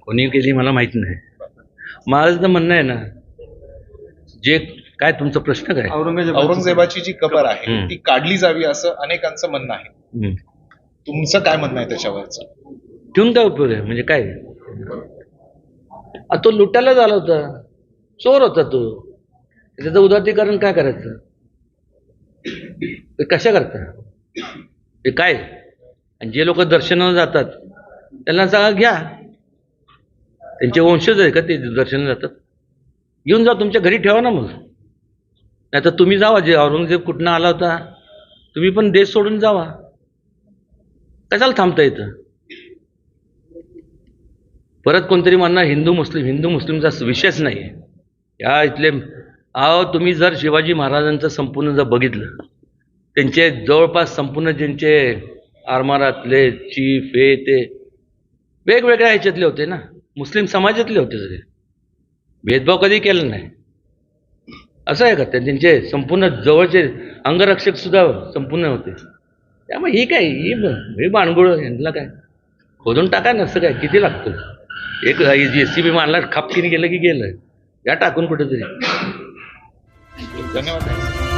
कोणी केली मला माहीत नाही. माझं तर म्हणणं आहे ना जे काय तुमचा प्रश्न काय? औरंगजेबाची जी कबर आहे. ती काढली जावी असं अनेकांचं म्हणणं आहे. तुमचं काय म्हणणं आहे त्याच्यावरचं? ठेवून काय उपयोग आहे म्हणजे काय? आ, तो लुटायला झाला होता. चोर होता तो. त्याचं उदातीकरण काय करायचं? ते कशा करता? ते काय? आणि जे लोक दर्शनाला जातात त्यांना सांगा घ्या. त्यांचे वंशज आहे का ते दर्शन जातात? घेऊन जा तुमच्या घरी ठेवा ना मग. नाही तर तुम्ही जावा जे औरंगजेब कुठनं आला होता तुम्ही पण देश सोडून जावा. कशाला थांबता इथं? परत कोणतरी म्हणणार हिंदू मुस्लिम हिंदू मुस्लिमचा विषयच नाही आहे या इथले अहो तुम्ही जर शिवाजी महाराजांचं संपूर्ण जर बघितलं त्यांचे जवळपास संपूर्ण ज्यांचे आरमारातले चीफ हे ते वेगवेगळ्या ह्याच्यातले होते ना. मुस्लिम समाजातले होते सगळे भेदभाव कधी केला नाही. असं आहे का? त्यांचे संपूर्ण जवळचे अंगरक्षक सुद्धा संपूर्ण होते. त्यामुळे ही काय ही ब- हे बाणगुळ यांना काय? खोदून टाका नसतं काय? किती लागतं? एक जे सी बी मारला खापकीने गेलं की गेलं. या टाकून कुठेतरी. धन्यवाद.